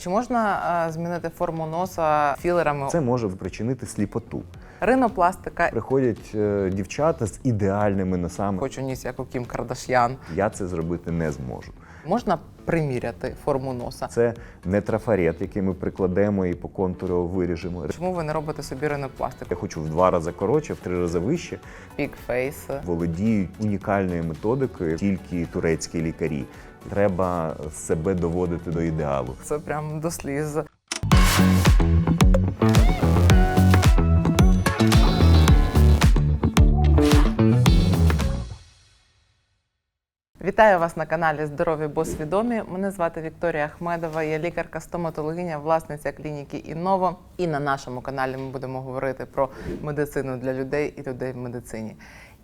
Чи можна е, змінити форму носа філерами? Це може спричинити сліпоту. Ринопластика. Приходять е, дівчата з ідеальними носами. Хочу ніс, як у Кім Кардаш'ян. Я це зробити не зможу. Можна приміряти форму носа? Це не трафарет, який ми прикладемо і по контуру виріжемо. Чому ви не робите собі ринопластику? Я хочу в два рази коротше, в три рази вище. Пікфейс. Володіють унікальною методикою тільки турецькі лікарі. Треба себе доводити до ідеалу. Це прям до сліз. Вітаю вас на каналі Здорові бо свідомі. Мене звати Вікторія Ахмедова. Я лікарка-стоматологиня, власниця клініки Інново. І на нашому каналі ми будемо говорити про медицину для людей і людей в медицині.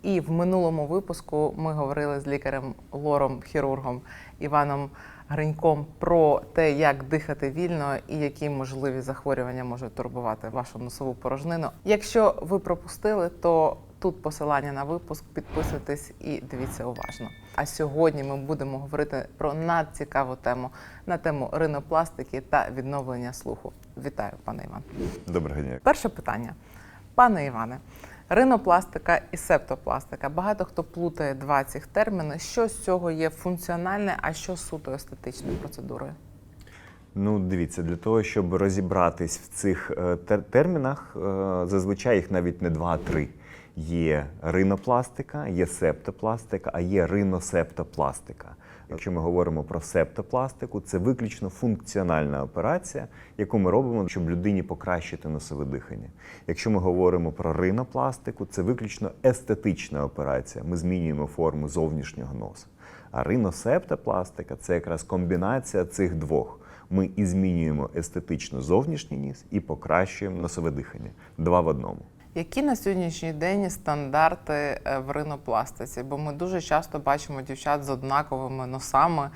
І в минулому випуску ми говорили з лікарем лором, хірургом Іваном Гриньком про те, як дихати вільно і які можливі захворювання можуть турбувати вашу носову порожнину. Якщо ви пропустили, то тут посилання на випуск. Підписуйтесь і дивіться уважно. А сьогодні ми будемо говорити про надцікаву тему на тему ринопластики та відновлення слуху. Вітаю, пане Іван. Доброго дня. Перше питання. Пане Іване, ринопластика і септопластика. Багато хто плутає два цих терміни. Що з цього є функціональне, а що суто естетичною процедурою? Ну, дивіться, для того, щоб розібратись в цих е, тер- термінах, е, зазвичай їх навіть не два, а три. Є ринопластика, є септопластика, а є риносептопластика. Якщо ми говоримо про септопластику, це виключно функціональна операція, яку ми робимо, щоб людині покращити носове дихання. Якщо ми говоримо про ринопластику, це виключно естетична операція. Ми змінюємо форму зовнішнього носа. А риносептопластика це якраз комбінація цих двох. Ми і змінюємо естетично зовнішній ніс і покращуємо носове дихання. Два в одному. Які на сьогоднішній день стандарти е, в ринопластиці? Бо ми дуже часто бачимо дівчат з однаковими носами,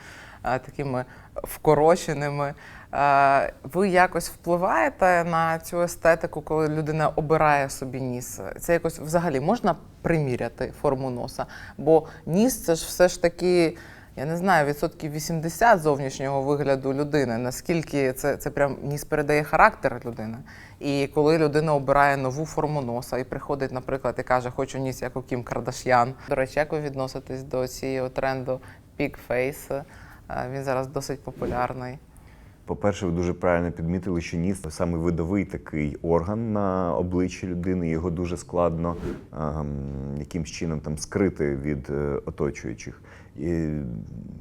е, такими вкороченими. Е, Ви якось впливаєте на цю естетику, коли людина обирає собі ніс? Це якось взагалі можна приміряти форму носа? Бо ніс це ж все ж таки. Я не знаю, відсотків 80 зовнішнього вигляду людини. Наскільки це, це прям ніс передає характер людини. І коли людина обирає нову форму носа і приходить, наприклад, і каже, хочу ніс, як у Кім Кардаш'ян. До речі, як ви відноситесь до цього тренду? Е, Він зараз досить популярний. По-перше, ви дуже правильно підмітили, що ніс саме видовий такий орган на обличчі людини. Його дуже складно ем, якимсь чином там скрити від е, оточуючих. І,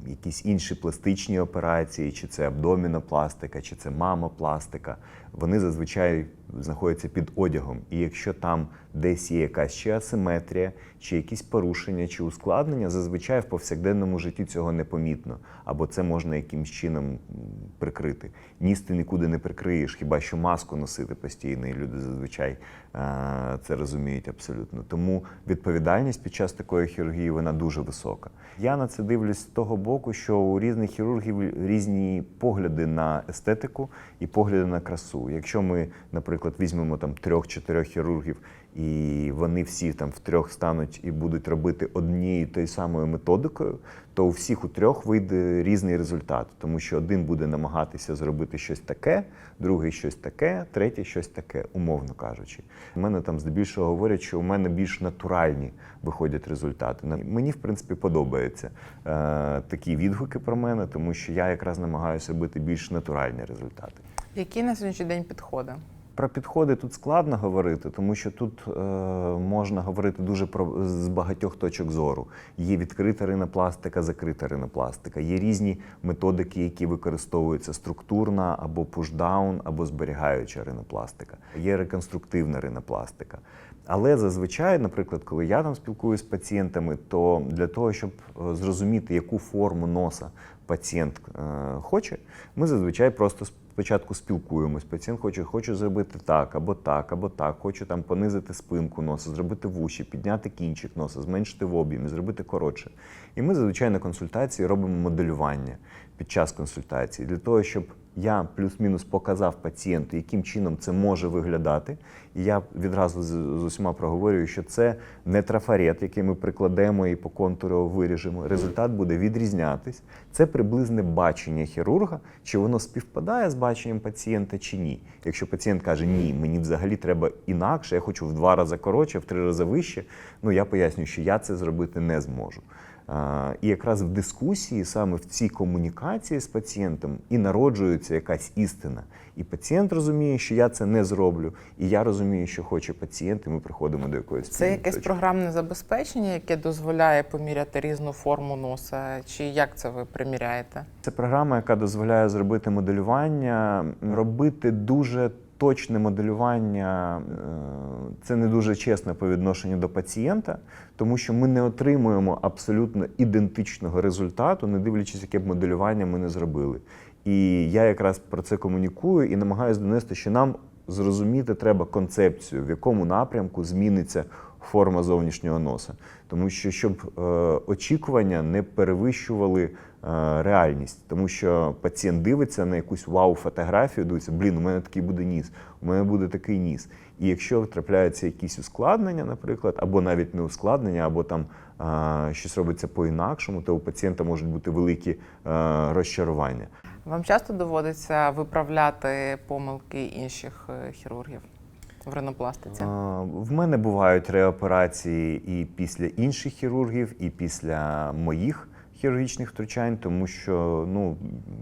якісь інші пластичні операції, чи це абдомінопластика, чи це мамопластика, вони зазвичай знаходяться під одягом. І якщо там десь є якась чи асиметрія, чи якісь порушення, чи ускладнення, зазвичай в повсякденному житті цього не помітно. Або це можна якимсь чином прикрити. Ніс ти нікуди не прикриєш, хіба що маску носити постійно, і люди зазвичай е, це розуміють абсолютно. Тому відповідальність під час такої хірургії вона дуже висока. Я на це дивлюсь з того боку, що у різних хірургів різні погляди на естетику і погляди на красу. Якщо ми, наприклад, візьмемо там трьох-чотирьох хірургів, і вони всі там втрьох стануть і будуть робити однією тою самою методикою, то у всіх у трьох вийде різний результат, тому що один буде намагатися зробити щось таке, другий щось таке, третій щось таке, умовно кажучи. У мене там здебільшого говорять, що у мене більш натуральні виходять результати. Мені, в принципі, подобаються е, такі відгуки про мене, тому що я якраз намагаюся робити більш натуральні результати. Які на сьогоднішній день підходи? Про підходи тут складно говорити, тому що тут е, можна говорити дуже про з багатьох точок зору. Є відкрита ринопластика, закрита ринопластика. Є різні методики, які використовуються структурна або пушдаун, або зберігаюча ринопластика. Є реконструктивна ринопластика. Але зазвичай, наприклад, коли я там спілкуюся з пацієнтами, то для того, щоб е, зрозуміти, яку форму носа пацієнт е, хоче, ми зазвичай просто спочатку спілкуємось. Пацієнт хоче, хоче зробити так, або так, або так, хочу там понизити спинку носа, зробити вуші, підняти кінчик носа, зменшити в об'ємі, зробити коротше. І ми зазвичай на консультації робимо моделювання під час консультації для того, щоб Я плюс-мінус показав пацієнту, яким чином це може виглядати. І я відразу з, усіма проговорюю, що це не трафарет, який ми прикладемо і по контуру виріжемо. Результат буде відрізнятись. Це приблизне бачення хірурга, чи воно співпадає з баченням пацієнта чи ні. Якщо пацієнт каже, ні, мені взагалі треба інакше, я хочу в два рази коротше, в три рази вище. Ну я пояснюю, що я це зробити не зможу. І якраз в дискусії, саме в цій комунікації з пацієнтом, і народжується якась істина. І пацієнт розуміє, що я це не зроблю, і я розумію, що хоче пацієнт, і ми приходимо до якоїсь Це якесь точки. програмне забезпечення, яке дозволяє поміряти різну форму носа, чи як це ви приміряєте? Це програма, яка дозволяє зробити моделювання, робити дуже точне моделювання. е, Це не дуже чесно по відношенню до пацієнта, тому що ми не отримуємо абсолютно ідентичного результату, не дивлячись, яке б моделювання ми не зробили. І я якраз про це комунікую і намагаюся донести, що нам зрозуміти треба концепцію, в якому напрямку зміниться форма зовнішнього носа. Тому що щоб е, очікування не перевищували реальність, тому що пацієнт дивиться на якусь вау-фотографію, дивиться, блін, у мене такий буде ніс, у мене буде такий ніс. І якщо трапляються якісь ускладнення, наприклад, або навіть не ускладнення, або там е, щось робиться по-інакшому, то у пацієнта можуть бути великі е, розчарування. Вам часто доводиться виправляти помилки інших е, хірургів в ринопластиці? А, В мене бувають реоперації і після інших хірургів, і після моїх хірургічних втручань, тому що ну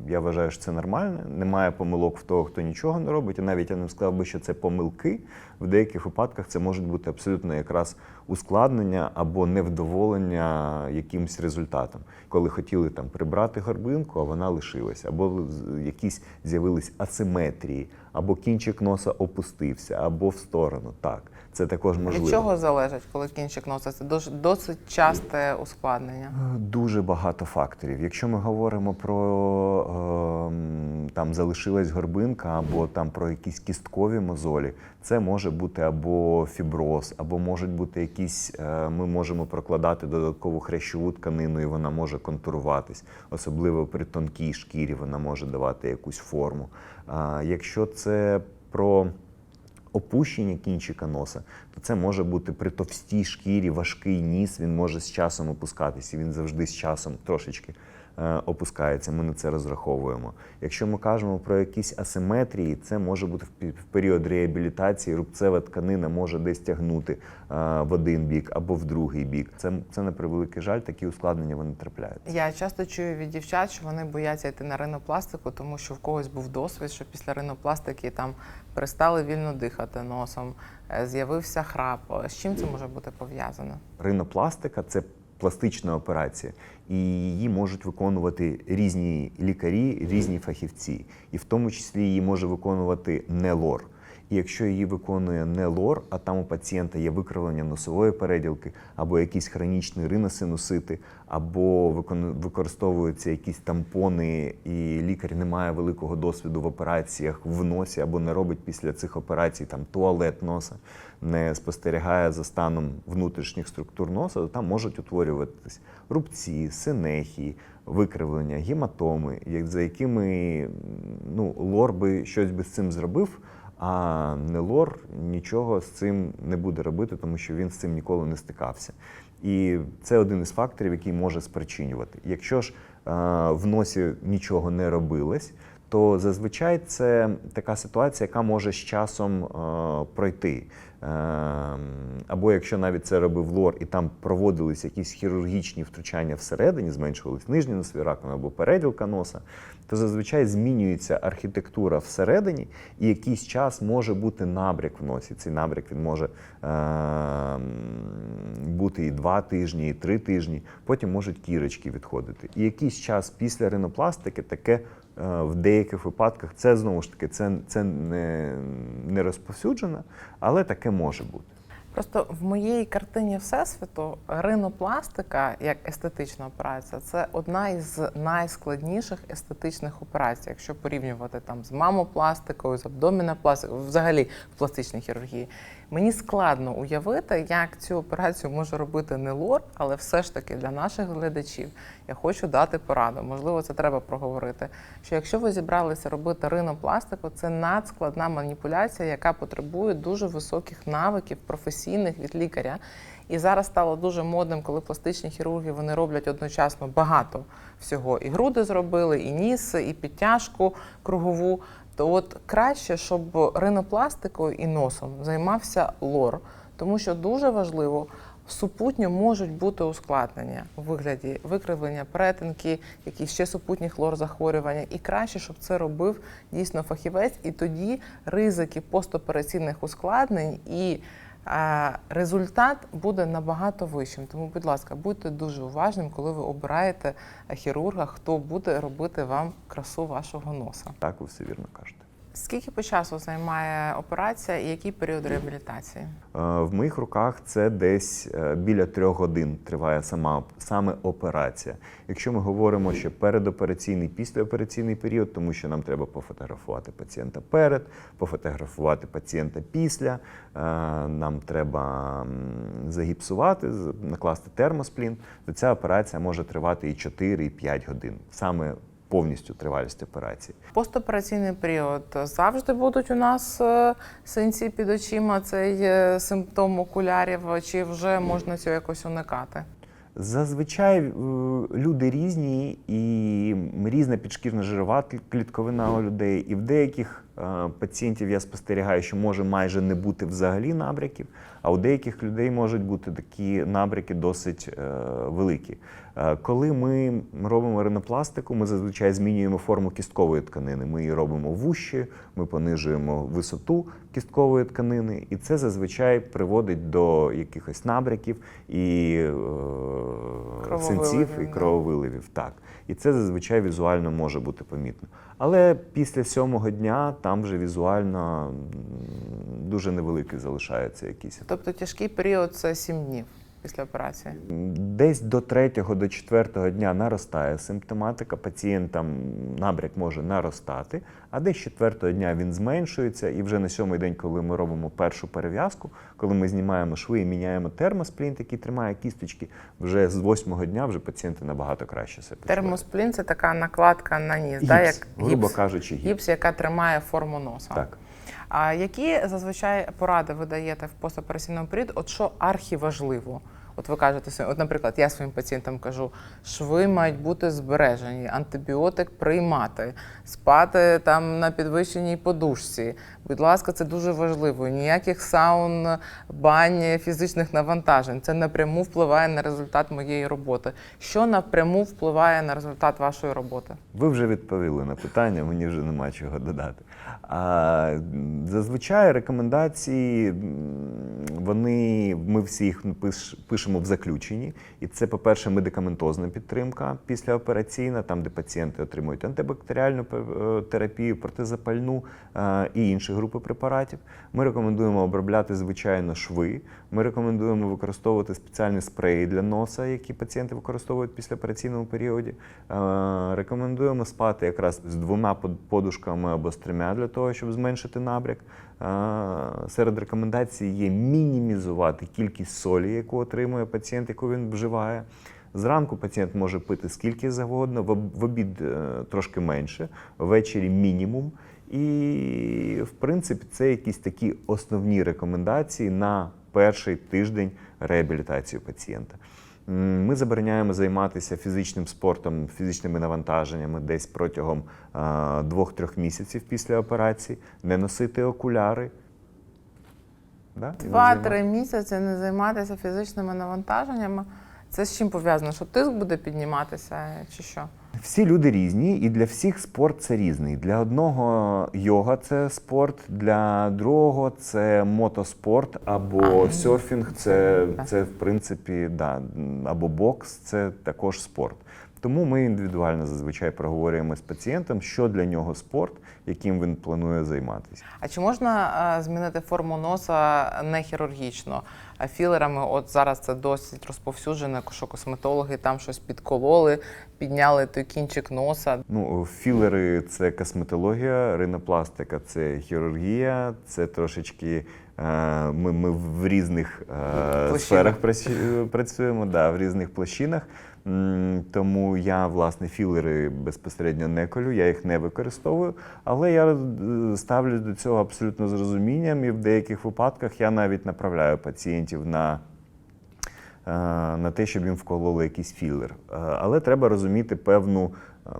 я вважаю, що це нормально. Немає помилок в того, хто нічого не робить. І навіть я не сказав би, що це помилки. В деяких випадках це можуть бути абсолютно якраз ускладнення або невдоволення якимсь результатом, коли хотіли там прибрати горбинку, а вона лишилася, або якісь з'явились асиметрії, або кінчик носа опустився, або в сторону. Так, це також можливо. Від чого залежить, коли кінчик носа? Це досить часте ускладнення. Дуже багато факторів. Якщо ми говоримо про ем, там залишилась горбинка, або там про якісь кісткові мозолі, це може бути або фіброз, або можуть бути якісь. е, Ми можемо прокладати додаткову хрящову тканину, і вона може контуруватись, особливо при тонкій шкірі вона може давати якусь форму. Якщо це про опущення кінчика носа, то це може бути при товстій шкірі, важкий ніс, він може з часом опускатися. Він завжди з часом трошечки опускається. Ми на це розраховуємо. Якщо ми кажемо про якісь асиметрії, це може бути в період реабілітації. Рубцева тканина може десь тягнути е, в один бік або в другий бік. Це, це на превеликий жаль, такі ускладнення вони трапляються. Я часто чую від дівчат, що вони бояться йти на ринопластику, тому що в когось був досвід, що після ринопластики там перестали вільно дихати носом, е, з'явився храп. З чим це може бути пов'язано? Ринопластика це пластична операція, і її можуть виконувати різні лікарі, різні фахівці, і в тому числі її може виконувати не лор. І якщо її виконує не лор, а там у пацієнта є викривлення носової переділки, або якісь хронічні риносинусити, або використовуються якісь тампони, і лікар не має великого досвіду в операціях в носі, або не робить після цих операцій там туалет носа, не спостерігає за станом внутрішніх структур носа, то там можуть утворюватись рубці, синехії, викривлення, гематоми, як- за якими ну, лор би щось би з цим зробив. А Нелор нічого з цим не буде робити, тому що він з цим ніколи не стикався. І це один із факторів, який може спричинювати. Якщо ж е, в носі нічого не робилось, то зазвичай це така ситуація, яка може з часом е, пройти. Е, або якщо навіть це робив лор, і там проводились якісь хірургічні втручання всередині, зменшувались нижні носові раковини або переділка носа, то зазвичай змінюється архітектура всередині, і якийсь час може бути набряк в носі. Цей набряк він може е, бути і два тижні, і три тижні. Потім можуть кірочки відходити. І якийсь час після ринопластики таке в деяких випадках це знову ж таки це, це не, не розповсюджено, але таке може бути. Просто в моїй картині всесвіту ринопластика як естетична операція це одна із найскладніших естетичних операцій, якщо порівнювати там з мамопластикою, з абдомінопластикою, взагалі в пластичній хірургії. Мені складно уявити, як цю операцію може робити не лор, але все ж таки для наших глядачів я хочу дати пораду. Можливо, це треба проговорити. Що якщо ви зібралися робити ринопластику, це надскладна маніпуляція, яка потребує дуже високих навиків професійних від лікаря. І зараз стало дуже модним, коли пластичні хірурги вони роблять одночасно багато всього. І груди зробили, і ніс, і підтяжку кругову. То от краще, щоб ринопластикою і носом займався лор, тому що дуже важливо. Супутньо можуть бути ускладнення у вигляді викривлення перетинки, якісь ще супутні хлорзахворювання. І краще, щоб це робив дійсно фахівець, і тоді ризики постопераційних ускладнень і результат буде набагато вищим. Тому, будь ласка, будьте дуже уважним, коли ви обираєте хірурга, хто буде робити вам красу вашого носа. Так, ви все вірно кажете. Скільки по часу займає операція і який період реабілітації? Е, В моїх руках це десь е, біля трьох годин триває сама саме операція. Якщо ми говоримо, що передопераційний, післяопераційний період, тому що нам треба пофотографувати пацієнта перед, пофотографувати пацієнта після, е, нам треба загіпсувати, накласти термосплін, то ця операція може тривати і 4, і 5 годин. Саме повністю тривалість операції. Постопераційний період завжди будуть у нас е, синці під очима, цей е, симптом окулярів, чи вже можна цього якось уникати? Зазвичай е, люди різні і різна підшкірна жирова клітковина у людей. І в деяких пацієнтів я спостерігаю, що може майже не бути взагалі набряків, а у деяких людей можуть бути такі набряки досить е, великі. Е, Коли ми робимо ринопластику, ми зазвичай змінюємо форму кісткової тканини. Ми її робимо вужче, ми понижуємо висоту кісткової тканини, і це зазвичай приводить до якихось набряків і е, синців і крововиливів. Так. І це зазвичай візуально може бути помітно. Але після сьомого дня там вже візуально дуже невеликий залишається якийсь. Тобто тяжкий період це сім днів після операції. Десь до третього, до четвертого дня наростає симптоматика, пацієнтам набряк може наростати, а десь четвертого дня він зменшується, і вже на сьомий день, коли ми робимо першу перев'язку, коли ми знімаємо шви і міняємо термосплінт, який тримає кісточки, вже з восьмого дня вже пацієнти набагато краще себе. Термосплін це така накладка на ніс, Гіпс, да, як грубо гіпс, кажучи, гіпс. гіпс, яка тримає форму носа. Так. А які зазвичай поради ви даєте в постопераційному періоді? От що архіважливо? От ви кажете, от, наприклад, я своїм пацієнтам кажу, шви мають бути збережені, антибіотик приймати, спати там на підвищеній подушці. Будь ласка, це дуже важливо. Ніяких саун, бань, фізичних навантажень. Це напряму впливає на результат моєї роботи. Що напряму впливає на результат вашої роботи? Ви вже відповіли на питання, мені вже нема чого додати. Зазвичай рекомендації, вони, ми всі їх пиш- пишемо в заключенні. І це, по-перше, медикаментозна підтримка післяопераційна, там, де пацієнти отримують антибактеріальну е, терапію, протизапальну е, і інші групи препаратів. Ми рекомендуємо обробляти, звичайно, шви. Ми рекомендуємо використовувати спеціальні спреї для носа, які пацієнти використовують після операційному періоді. Е, Рекомендуємо спати якраз з двома подушками або з трьома для того, щоб зменшити набряк. Е, Серед рекомендацій є мінімізувати кількість солі, яку отримує пацієнт, яку він вживає. Зранку пацієнт може пити скільки завгодно, в обід е, трошки менше, ввечері мінімум. І, в принципі, це якісь такі основні рекомендації на перший тиждень реабілітації пацієнта. Ми забороняємо займатися фізичним спортом, фізичними навантаженнями десь протягом а, двох-трьох місяців після операції, не носити окуляри. Два-три місяці не займатися фізичними навантаженнями. Це з чим пов'язано? Що тиск буде підніматися чи що? Всі люди різні, і для всіх спорт це різний. Для одного йога це спорт, для другого це мотоспорт або А, серфінг. Це, це в принципі да, або бокс це також спорт. Тому ми індивідуально зазвичай проговорюємо з пацієнтом, що для нього спорт, яким він планує займатися. А чи можна е, змінити форму носа не хірургічно? Філерами, от зараз це досить розповсюджено, що косметологи там щось підкололи, підняли той кінчик носа. Ну, філери це косметологія, ринопластика це хірургія, це трошечки Е, Ми, ми в різних е, Площинах. сферах працюємо, да, в різних площинах. Тому я, власне, філери безпосередньо не колю, я їх не використовую. Але я е, ставлюсь до цього абсолютно з розумінням, і в деяких випадках я навіть направляю пацієнтів на е, на те, щоб їм вкололи якийсь філер. Е, Але треба розуміти певну ем,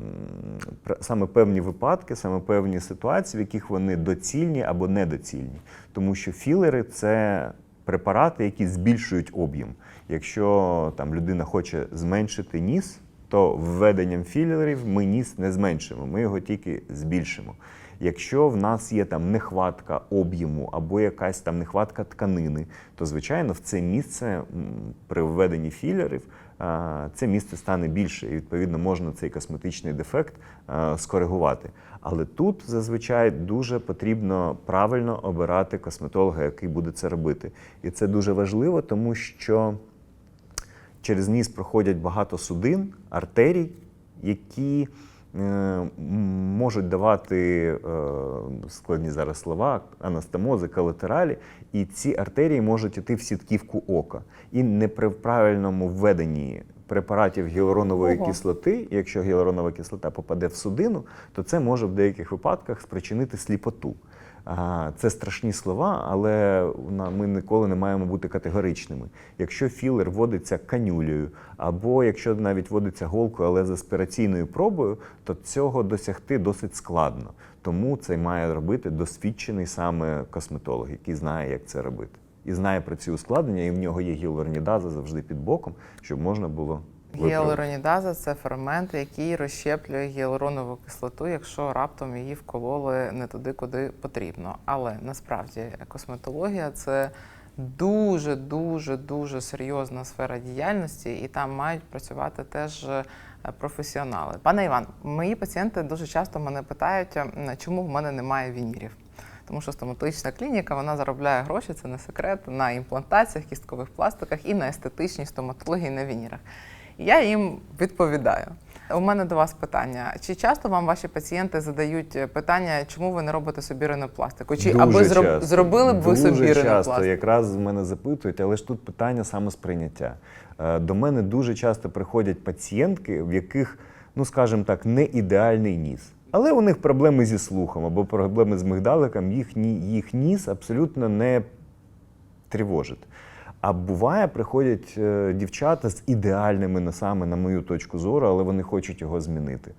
саме певні випадки, саме певні ситуації, в яких вони доцільні або недоцільні. Тому що філери це препарати, які збільшують об'єм. Якщо там людина хоче зменшити ніс, то введенням філерів ми ніс не зменшимо, ми його тільки збільшимо. Якщо в нас є там нехватка об'єму або якась там нехватка тканини, то звичайно в це місце при введенні філерів це місце стане більше, і відповідно можна цей косметичний дефект скоригувати. Але тут зазвичай дуже потрібно правильно обирати косметолога, який буде це робити. І це дуже важливо, тому що через ніс проходять багато судин, артерій, які е, можуть давати е, складні зараз слова, анастомози, колатералі, і ці артерії можуть йти в сітківку ока. І не при правильному введенні препаратів гіалуронової Ого. кислоти, якщо гіалуронова кислота попаде в судину, то це може в деяких випадках спричинити сліпоту. Це страшні слова, але ми ніколи не маємо бути категоричними. Якщо філер вводиться канюлею, або якщо навіть вводиться голкою, але з аспіраційною пробою, то цього досягти досить складно. Тому це має робити досвідчений саме косметолог, який знає, як це робити. І знає про ці ускладнення, і в нього є гіалуронідаза завжди під боком, щоб можна було. Гіалуронідаза це фермент, який розщеплює гіалуронову кислоту, якщо раптом її вкололи не туди, куди потрібно. Але насправді косметологія це дуже, дуже, дуже серйозна сфера діяльності, і там мають працювати теж е, професіонали. Пане Іван, мої пацієнти дуже часто мене питають, чому в мене немає вінірів. Тому що стоматологічна клініка вона заробляє гроші, це не секрет, на імплантаціях, кісткових пластиках і на естетичній стоматології на вінірах. Я їм відповідаю. У мене до вас питання: чи часто вам ваші пацієнти задають питання, чому ви не робите собі ринопластику? Чи Дуже аби часто. зробили б ви Дуже собі часто ринопластику? якраз мене запитують, але ж тут питання самосприйняття. Е, До мене дуже часто приходять пацієнтки, в яких, ну скажімо так, не ідеальний ніс. Але у них проблеми зі слухом або проблеми з мигдаликом, їх, їх ніс абсолютно не тривожить. А буває, приходять е, дівчата з ідеальними носами, на мою точку зору, але вони хочуть його змінити.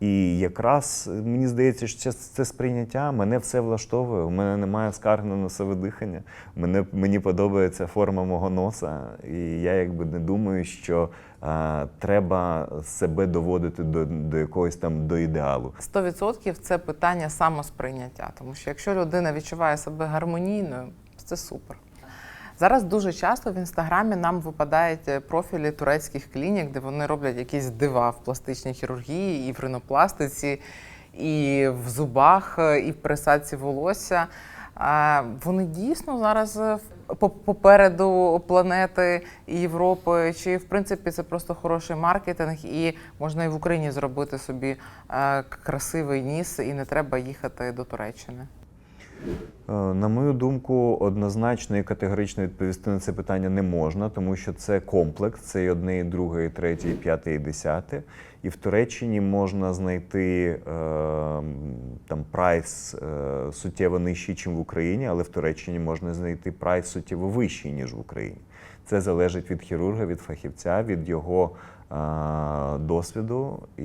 І якраз е, мені здається, що це, це сприйняття мене все влаштовує. У мене немає скарг на носове дихання. Мене, мені подобається форма мого носа, і я якби не думаю, що е, треба себе доводити до, до якогось там до ідеалу. 100% це питання самосприйняття, тому що якщо людина відчуває себе гармонійною, це супер. Зараз дуже часто в інстаграмі нам випадають е, профілі турецьких клінік, де вони роблять якісь дива в пластичній хірургії, і в ринопластиці, і в зубах, е, і в пересадці волосся. Вони дійсно зараз е, попереду планети і Європи, чи в принципі це просто хороший маркетинг, і можна і в Україні зробити собі красивий ніс, і не треба їхати до Туреччини. Е, На мою думку, однозначно і категорично відповісти на це питання не можна, тому що це комплекс, це і одне, і друге, і третє, і п'яте, і десяте. І в Туреччині можна знайти е, там прайс е, суттєво нижчий, ніж в Україні, але в Туреччині можна знайти прайс суттєво вищий, ніж в Україні. Це залежить від хірурга, від фахівця, від його е, досвіду. І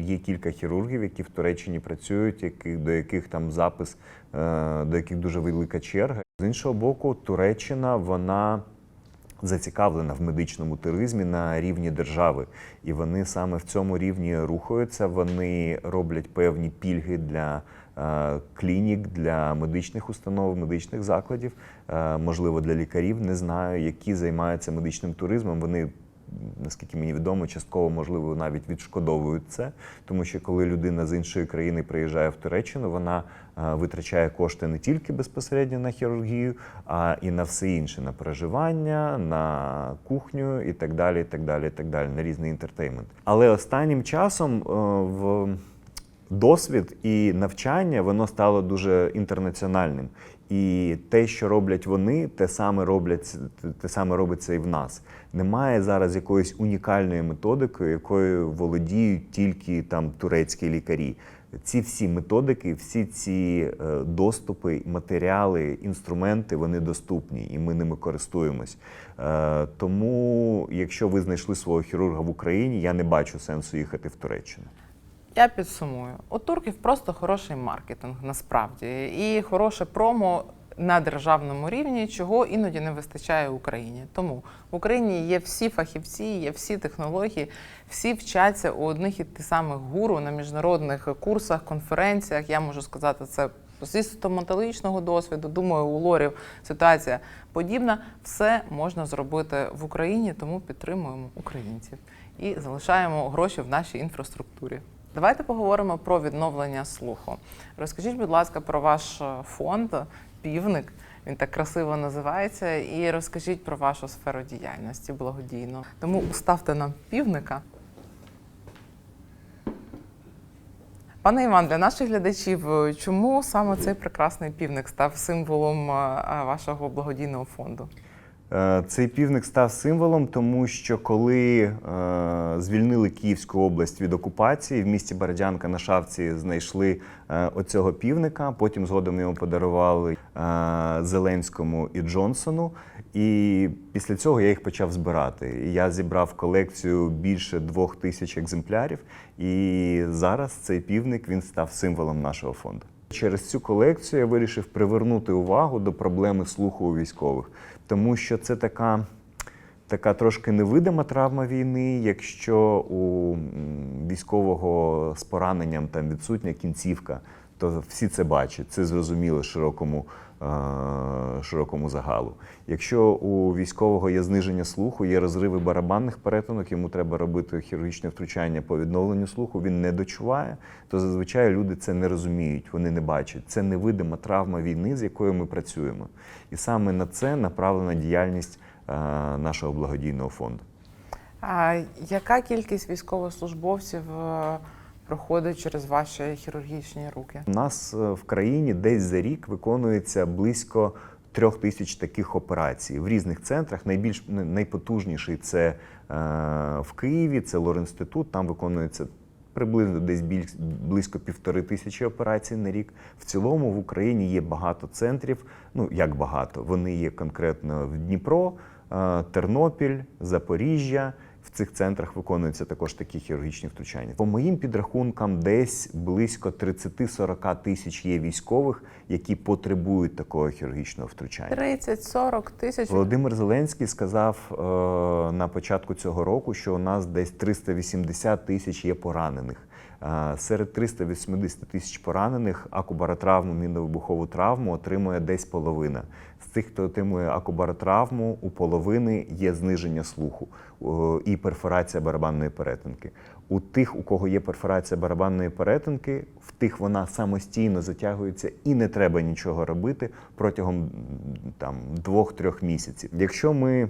є кілька хірургів, які в Туреччині працюють, які, до яких там запис, до яких дуже велика черга. З іншого боку, Туреччина вона зацікавлена в медичному туризмі на рівні держави, і вони саме в цьому рівні рухаються. Вони роблять певні пільги для е, клінік, для медичних установ, медичних закладів, е, можливо, для лікарів. Не знаю, які займаються медичним туризмом. Вони наскільки мені відомо, частково можливо навіть відшкодовують це, тому що коли людина з іншої країни приїжджає в Туреччину, вона е, витрачає кошти не тільки безпосередньо на хірургію, а і на все інше, на проживання, на кухню і так далі, і так далі, і так далі, на різний інтертеймент. Але останнім часом е, в досвід і навчання воно стало дуже інтернаціональним. І те, що роблять вони, те саме роблять те саме робиться і в нас. Немає зараз якоїсь унікальної методики, якою володіють тільки там турецькі лікарі. Ці всі методики, всі ці е, доступи, матеріали, інструменти вони доступні, і ми ними користуємось. Е, Тому, якщо ви знайшли свого хірурга в Україні, я не бачу сенсу їхати в Туреччину. Я підсумую. У турків просто хороший маркетинг насправді і хороше промо на державному рівні, чого іноді не вистачає Україні. Тому в Україні є всі фахівці, є всі технології, всі вчаться у одних і тих самих гуру на міжнародних курсах, конференціях. Я можу сказати це. Зі стоматологічного досвіду, думаю, у лорів ситуація подібна. Все можна зробити в Україні, тому підтримуємо українців і залишаємо гроші в нашій інфраструктурі. Давайте поговоримо про відновлення слуху. Розкажіть, будь ласка, про ваш фонд Півник. Він так красиво називається. І розкажіть про вашу сферу діяльності благодійно. Тому уставте нам півника. Пане Іван, для наших глядачів, е, чому саме цей прекрасний півник став символом е, е, вашого благодійного фонду? Е, Цей півник став символом, тому що коли е, звільнили Київську область від окупації, в місті Бородянка на шавці знайшли е, оцього півника. Потім згодом його подарували Зеленському і Джонсону. І після цього я їх почав збирати. Я зібрав колекцію більше двох тисяч екземплярів. І зараз цей півник він став символом нашого фонду. Через цю колекцію я вирішив привернути увагу до проблеми слуху у військових, тому що це така, така трошки невидима травма війни. Якщо у військового з пораненням там відсутня кінцівка, то всі це бачать, це зрозуміло широкому, е, широкому загалу. Якщо у військового є зниження слуху, є розриви барабанних перетинок, йому треба робити хірургічне втручання по відновленню слуху, він не дочуває, то зазвичай люди це не розуміють, вони не бачать. Це невидима травма війни, з якою ми працюємо. І саме на це направлена діяльність е, нашого благодійного фонду. А яка кількість військовослужбовців е, проходить через ваші хірургічні руки? У нас е, в країні десь за рік виконується близько трьох тисяч таких операцій в різних центрах. Найбільш найпотужніший це е, в Києві, це Лорінститут. Там виконується приблизно десь біль, близько півтори тисячі операцій на рік. В цілому в Україні є багато центрів. Ну як багато, вони є конкретно в Дніпро, е, Тернопіль, Запоріжжя. Цих центрах виконуються також такі хірургічні втручання. По моїм підрахункам, десь близько 30-40 тисяч є військових, які потребують такого хірургічного втручання. 30-40 тисяч. Володимир Зеленський сказав е, на початку цього року, що у нас десь 380 тисяч є поранених. Серед 380 тисяч поранених акубаротравму, мінно-вибухову травму отримує десь половина. З тих, хто отримує акубаротравму, у половини є зниження слуху і перфорація барабанної перетинки. У тих, у кого є перфорація барабанної перетинки, в тих вона самостійно затягується і не треба нічого робити протягом там двох-трьох місяців. Якщо ми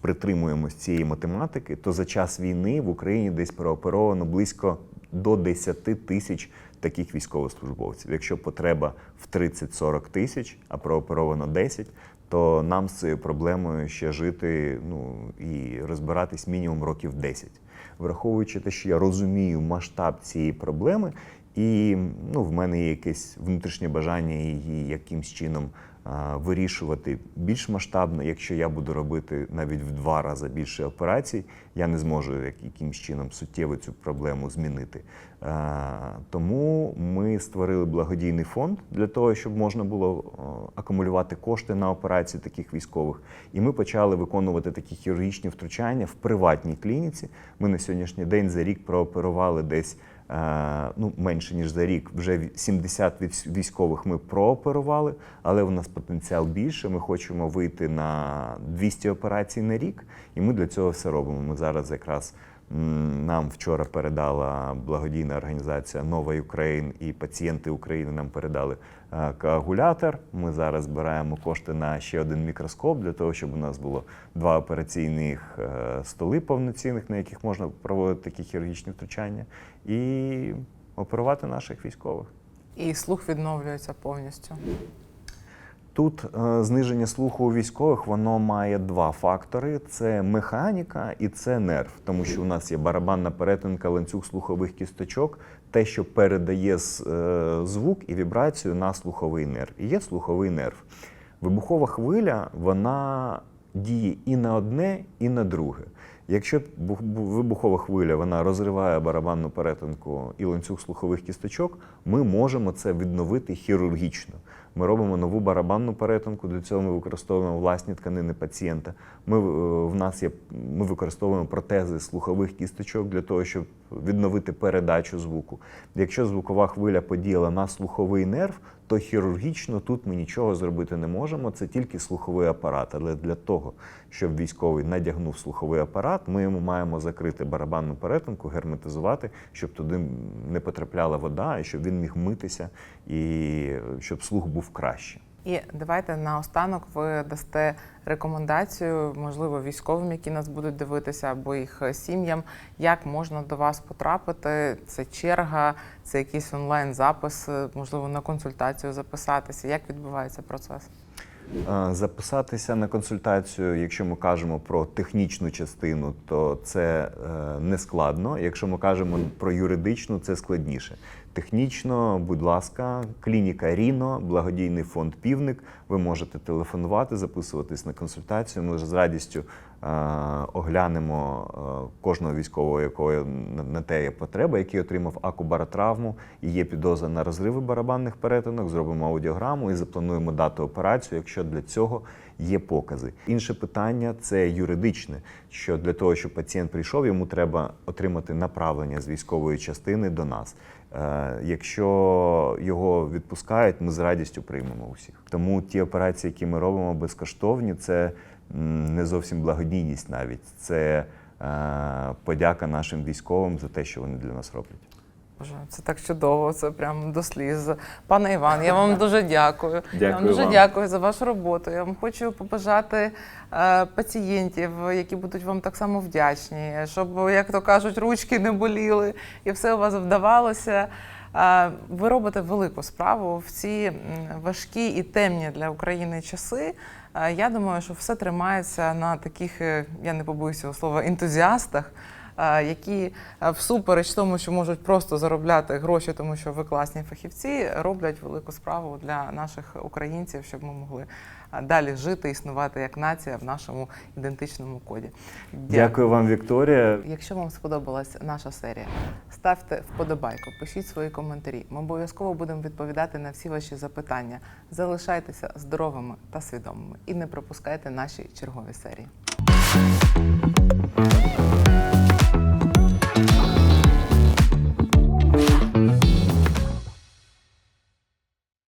притримуємось цієї математики, то за час війни в Україні десь прооперовано близько до 10 тисяч таких військовослужбовців. Якщо потреба в 30-40 тисяч, а прооперовано 10, то нам з цією проблемою ще жити ну, і розбиратись мінімум років 10. Враховуючи те, що я розумію масштаб цієї проблеми, і ну, в мене є якесь внутрішнє бажання її якимсь чином вирішувати більш масштабно. Якщо я буду робити навіть в два рази більше операцій, я не зможу як- якимсь чином суттєво цю проблему змінити. Тому ми створили благодійний фонд для того, щоб можна було акумулювати кошти на операції таких військових. І ми почали виконувати такі хірургічні втручання в приватній клініці. Ми на сьогоднішній день за рік прооперували десь. Е, Ну, менше ніж за рік, вже ві- 70 військ- військових ми прооперували, але у нас потенціал більше. Ми хочемо вийти на 200 операцій на рік, і ми для цього все робимо. Ми зараз якраз нам вчора передала благодійна організація Нова Україн і пацієнти України нам передали е, коагулятор. Ми зараз збираємо кошти на ще один мікроскоп для того, щоб у нас було два операційних е, столи повноцінних, на яких можна проводити такі хірургічні втручання. І оперувати наших військових. І слух відновлюється повністю. Тут е, зниження слуху у військових воно має два фактори: це механіка і це нерв, тому що у нас є барабанна перетинка ланцюг слухових кісточок, те, що передає е, звук і вібрацію на слуховий нерв. І є слуховий нерв. Вибухова хвиля вона діє і на одне, і на друге. Якщо бу- бу- вибухова хвиля вона розриває барабанну перетинку і ланцюг слухових кісточок, ми можемо це відновити хірургічно. Ми робимо нову барабанну перетинку. Для цього ми використовуємо власні тканини пацієнта. Ми, е, в нас є, ми використовуємо протези слухових кісточок для того, щоб відновити передачу звуку. Якщо звукова хвиля подіяла на слуховий нерв, то хірургічно тут ми нічого зробити не можемо. Це тільки слуховий апарат. Але для того, щоб військовий надягнув слуховий апарат, ми йому маємо закрити барабанну перетинку, герметизувати, щоб туди не потрапляла вода, і щоб він міг митися, і щоб слух був краще. І давайте наостанок ви дасте рекомендацію, можливо, військовим, які нас будуть дивитися, або їх сім'ям, як можна до вас потрапити. Це черга, це якийсь онлайн-запис, можливо, на консультацію записатися. Як відбувається процес? Е, Записатися на консультацію, якщо ми кажемо про технічну частину, то це е, не складно. Якщо ми кажемо про юридичну, це складніше. Технічно, будь ласка, клініка Ріно, благодійний фонд Півник. Ви можете телефонувати, записуватись на консультацію. Ми з радістю е, оглянемо е, кожного військового, якого на- те є потреба, який отримав акубаротравму і є підозра на розриви барабанних перетинок. Зробимо аудіограму і заплануємо дату операцію, якщо для цього є покази. Інше питання це юридичне. Що для того, щоб пацієнт прийшов, йому треба отримати направлення з військової частини до нас. Е, Якщо його відпускають, ми з радістю приймемо усіх. Тому ті операції, які ми робимо безкоштовні, це не зовсім благодійність навіть. Це е, подяка нашим військовим за те, що вони для нас роблять. Боже, це так чудово, це прям до сліз. Пане Іван, я вам дуже дякую. я вам дуже вам. дякую за вашу роботу. Я вам хочу побажати е, пацієнтів, які будуть вам так само вдячні, щоб, як то кажуть, ручки не боліли і все у вас вдавалося. Е, Ви робите велику справу в ці важкі і темні для України часи. Е, Я думаю, що все тримається на таких, е, я не побоюся цього слова, ентузіастах, які всупереч тому, що можуть просто заробляти гроші, тому що ви класні фахівці, роблять велику справу для наших українців, щоб ми могли далі жити, існувати як нація в нашому ідентичному коді. Дякую вам, Вікторія. Якщо вам сподобалась наша серія, ставте вподобайку, пишіть свої коментарі. Ми обов'язково будемо відповідати на всі ваші запитання. Залишайтеся здоровими та свідомими і не пропускайте наші чергові серії.